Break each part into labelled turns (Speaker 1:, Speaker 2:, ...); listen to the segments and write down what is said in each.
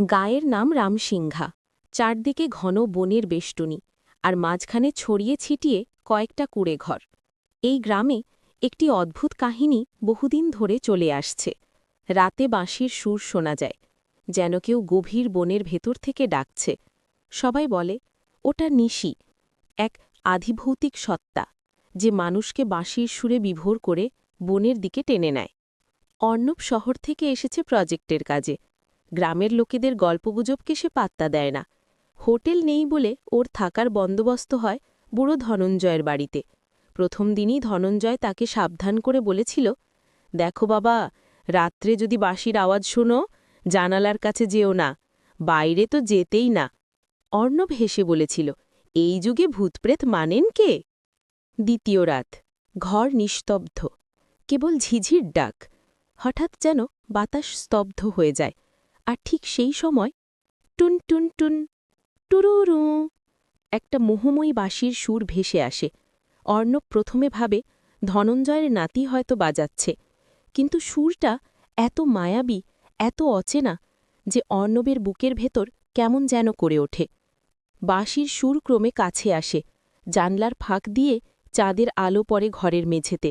Speaker 1: গায়ের নাম রামসিংহা। চারদিকে ঘন বনের বেষ্টনী, আর মাঝখানে ছড়িয়ে ছিটিয়ে কয়েকটা কুড়ে ঘর এই গ্রামে একটি অদ্ভুত কাহিনী বহুদিন ধরে চলে আসছে। রাতে বাঁশির সুর শোনা যায়, যেন কেউ গভীর বনের ভেতর থেকে ডাকছে। সবাই বলে, ওটা নিশি, এক আধিভৌতিক সত্তা, যে মানুষকে বাঁশির সুরে বিভোর করে বনের দিকে টেনে নেয়। অর্ণব শহর থেকে এসেছে প্রজেক্টের কাজে গ্রামের লোকেদের গল্পগুজবকে সে পাত্তা দেয় না। হোটেল নেই বলে ওর থাকার বন্দোবস্ত হয় বুড়ো ধনঞ্জয়ের বাড়িতে। প্রথম দিনই ধনঞ্জয় তাকে সাবধান করে বলেছিল, দেখো বাবা, রাত্রে যদি বাঁশির আওয়াজ শোনো, জানালার কাছে যেও না, বাইরে তো যেতেই না। অর্ণব হেসে বলেছিল, এই যুগে ভূতপ্রেত মানেন কে? দ্বিতীয় রাত, ঘর নিস্তব্ধ, কেবল ঝিঝির ডাক, হঠাৎ যেন বাতাস স্তব্ধ হয়ে যায়। আর ঠিক সেই সময় টুন টুন টুন, টুরুরু, একটা মোহময়ী বাঁশির সুর ভেসে আসে। অর্ণব প্রথমে ভাবে ধনঞ্জয়ের নাতি হয়তো বাজাচ্ছে, কিন্তু সুরটা এত মায়াবী, এত অচেনা যে অর্ণবের বুকের ভেতর কেমন যেন করে ওঠে। বাঁশির সুর ক্রমে কাছে আসে, জানলার ফাঁক দিয়ে চাঁদের আলো পড়ে ঘরের মেঝেতে।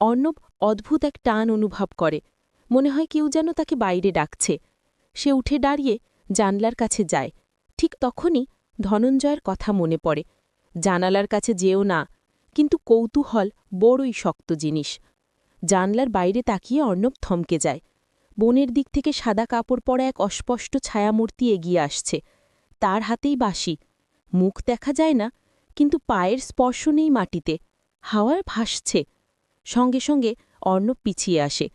Speaker 1: অর্ণব অদ্ভুত এক টান অনুভব করে, মনে হয় কেউ যেন তাকে বাইরে ডাকছে। সে উঠে দাঁড়িয়ে জানলার কাছে যায়। ঠিক তখনই ধনঞ্জয়ের কথা মনে পড়ে। জানালার কাছে যেও না, কিন্তু কৌতূহল বড়ই শক্ত জিনিস। জানলার বাইরে তাকিয়ে অর্ণব থমকে যায়। বনের দিক থেকে সাদা কাপড় পরা এক অস্পষ্ট ছায়ামূর্তি এগিয়ে আসছে। তার হাতেই বাসি মুখ দেখা যায় না, কিন্তু পায়ের স্পর্শ নেই মাটিতে। হাওয়ায় ভাসছে। সঙ্গে সঙ্গে অর্ণব পিছিয়ে আসে।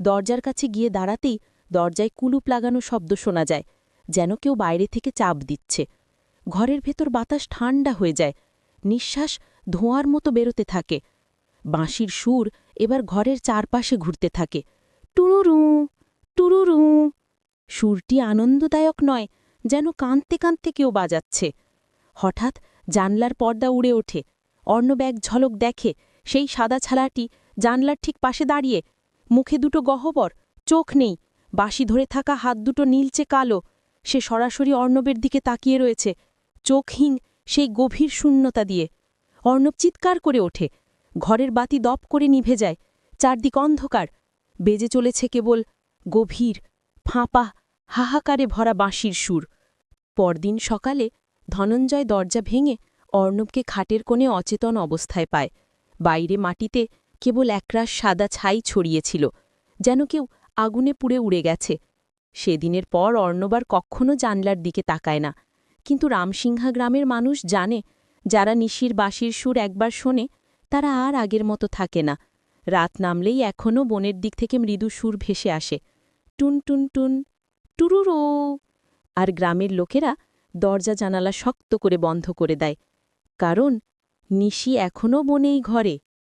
Speaker 1: দরজার কাছে গিয়ে দাঁড়াতেই দরজায় কুলুপ লাগানো শব্দ শোনা যায়, যেন কেউ বাইরে থেকে চাপ দিচ্ছে। ঘরের ভেতর বাতাস ঠান্ডা হয়ে যায়, নিঃশ্বাস ধোঁয়ার মতো বেরোতে থাকে। বাঁশির সুর এবার ঘরের চারপাশে ঘুরতে থাকে। টুরুরু টুরুরু। সুরটি আনন্দদায়ক নয়, যেন কাঁদতে কাঁদতে কেউ বাজাচ্ছে। হঠাৎ জানলার পর্দা উড়ে ওঠে। অর্ণব এক ঝলক দেখে, সেই সাদা ছালাটি জানলার ঠিক পাশে দাঁড়িয়ে। মুখে দুটো গহ্বর, চোখ নেই। বাঁশি ধরে থাকা হাত দুটো নীলচে কালো। সে সরাসরি অর্ণবের দিকে তাকিয়ে রয়েছে। চোখহীন সেই গভীর শূন্যতা দিয়ে। অর্ণব চিৎকার করে ওঠে। ঘরের বাতি দপ করে নিভে যায়। চারদিক অন্ধকার। বেজে চলেছে কেবল গভীর, ফাঁপা, হাহাকারে ভরা বাঁশির সুর। পরদিন সকালে ধনঞ্জয় দরজা ভেঙে অর্ণবকে খাটের কোণে অচেতন অবস্থায় পায়। বাইরে মাটিতে কেবল একরাশ সাদা ছাই ছড়িয়েছিল যেন কেউ আগুনে পুড়ে উড়ে গেছে। সেদিনের পর অর্ণবার কখনো জানলার দিকে তাকায় না। কিন্তু রামসিংহা গ্রামের মানুষ জানে, যারা নিশির বাঁশির সুর একবার শোনে, তারা আর আগের মতো থাকে না। রাত নামলেই এখনও বনের দিক থেকে মৃদু সুর ভেসে আসে। টুন টুন টুন, টুরুরো। আর গ্রামের লোকেরা দরজা জানালা শক্ত করে বন্ধ করে দেয়। কারণ নিশি এখনও বনেই ঘরে।